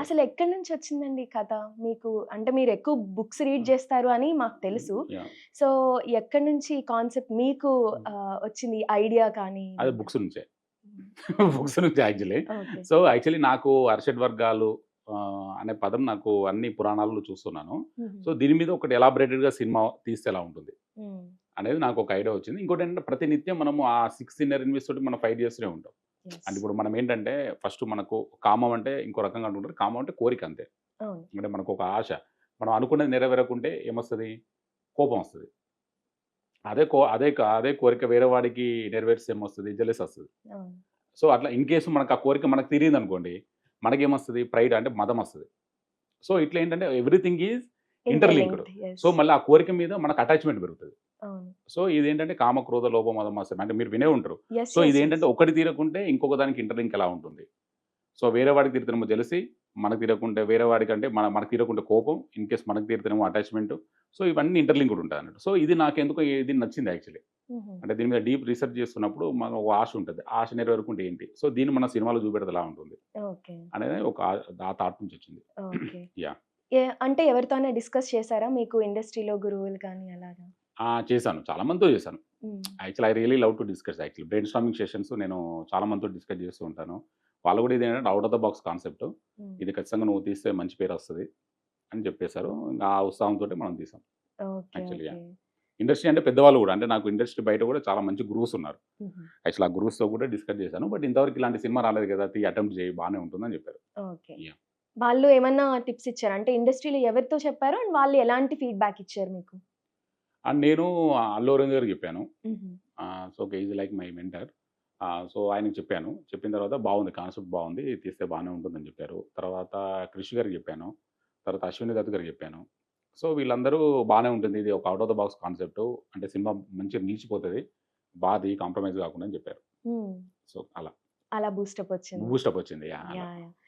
అసలు ఎక్కడి నుంచి వచ్చిందండి కథ? మీకు అంటే మీరు ఎక్కువ బుక్స్ రీడ్ చేస్తారు అని మాకు తెలుసు. సో ఎక్కడి నుంచి కాన్సెప్ట్ మీకు వచ్చింది? ఐడియా కానీ అదే బుక్స్ నుంచే. బుక్స్ నుంచి యాక్చువల్లీ. సో యాక్చువల్లీ నాకు అర్షడ్ వర్గాలు అనే పదం నాకు అన్ని పురాణాల్లో చూస్తున్నాను. సో దీని మీద ఒకటి elaborated గా సినిమా తీస్తే ఎలా ఉంటుంది అనేది నాకు ఒక ఐడియా వచ్చింది. ఇంకోటి ఏంటంటే ప్రతి నిత్యం మనము ఆ సిక్స్ ఇన్నర్ ఇన్వెస్ట్ తోటి మనం ఫైట్ చేస్తూనే ఉంటాం. అంటే ఇప్పుడు మనం ఏంటంటే ఫస్ట్ మనకు కామం అంటే ఇంకో రకంగా అనుకుంటారు కామం అంటే కోరిక అంతే. అంటే మనకు ఒక ఆశ. మనం అనుకున్నది నెరవేరకుంటే ఏమొస్తుంది? కోపం వస్తుంది. అదే కో అదే క- అదే కోరిక వేరే వాడికి నెరవేర్స్తే ఏమొస్తుంది? జలెస్ వస్తుంది. సో అట్లా ఇన్ కేసు మనకు ఆ కోరిక మనకు తిరిగింది అనుకోండి మనకేమొస్తుంది? ప్రైడ్ అంటే మదం వస్తుంది. సో ఇట్లా ఏంటంటే ఎవ్రీథింగ్ ఈజ్ Yes. సో మళ్ళీ ఆ కోరిక మీద మనకు అటాచ్మెంట్ పెరుగుతుంది. సో ఇది ఏంటంటే కామ క్రోధ వస్తుంది అంటే మీరు వినే ఉంటారు. సో yes, ఇది yes. ఏంటంటే ఒకటి తీరకుంటే ఇంకొక దానికి ఇంటర్లింక్ ఎలా ఉంటుంది? సో వేరే వాడికి తీరుతేనేమో తెలిసి మనకు తీరకుంటే వేరే వాడికి అంటే మన మనకు తీరకుంటే కోపం ఇన్ కేస్ మనకు తీరుతేనేమో అటాచ్మెంట్ సో ఇవన్నీ ఇంటర్లింక్డ్ ఉంటుంది అన్నట్టు సో ఇది నాకు ఎందుకు ఇది నచ్చింది యాక్చువల్లీ. అంటే దీని మీద డీప్ రీసెర్చ్ చేస్తున్నప్పుడు మనకు ఒక ఆశ ఉంటుంది. ఆశ నెరవేరుకుంటే ఏంటి? సో దీన్ని మన సినిమాలో చూపెడితే ఎలా ఉంటుంది? అనేది ఒక ఆ- థాట్ నుంచి వచ్చింది. ఏ- అంటే ఎవరితోనే డిస్కస్ చేశారా? మీకు ఇండస్ట్రీలో గురువులు కానీ అలాగా? ఆ, చేశాను. చాలా మందితో చేశాను. Actual I really love to discuss. Actually brainstorming sessions నేను చాలా మందితో డిస్కస్ చేస్తూ ఉంటాను. వాళ్ళు కూడా ఇది ఏంటంటే out of the box concept. ఇది ఖచ్చితంగా నువ్వు తీస్తే మంచి పేరు వస్తుంది అని చెప్పేశారు. ఇంకా ఆ ఉత్సాహంతో మనం తీసాం ఓకే ఇండస్ట్రీ అంటే పెద్దవాళ్ళు కూడా అంటే నాకు ఇండస్ట్రీ బయట కూడా చాలా మంచి గ్రూప్స్ ఉన్నారు. యాక్చువల్ ఆ గ్రూప్స్తో కూడా డిస్కస్ చేశాను. బట్ ఇంతవరకు ఇలాంటి సినిమా రాలేదు కదా తీ అటెంప్ట్ చేయి బాగానే ఉంటుందని చెప్పారు. వాళ్ళు ఏమన్నా టిప్స్ ఇచ్చారు? అంటే ఇండస్ట్రీలో ఎవరితో చెప్పారు? అండ్ వాళ్ళు ఎలాంటి ఫీడ్బ్యాక్ ఇచ్చారు మీకు? అండ్ నేను అల్లు గారికి చెప్పాను. So is like my mentor. So ఆయనకి చెప్పాను. చెప్పిన తర్వాత బాగుంది కాన్సెప్ట్ బాగుంది తీస్తే బాగానే ఉంటుందని చెప్పారు. తర్వాత కృషి గారికి చెప్పాను. తర్వాత అశ్విని దత్ గారికి చెప్పాను. సో వీళ్ళందరూ బాగానే ఉంటుంది. ఇది ఒక out of the box concept అంటే సినిమా మంచిగా నిలిచిపోతుంది. బాది కాంప్రమైజ్ కాకుండా అని చెప్పారు. సో అలా. అలా బూస్టప్ వచ్చింది. బూస్టప్ వచ్చింది.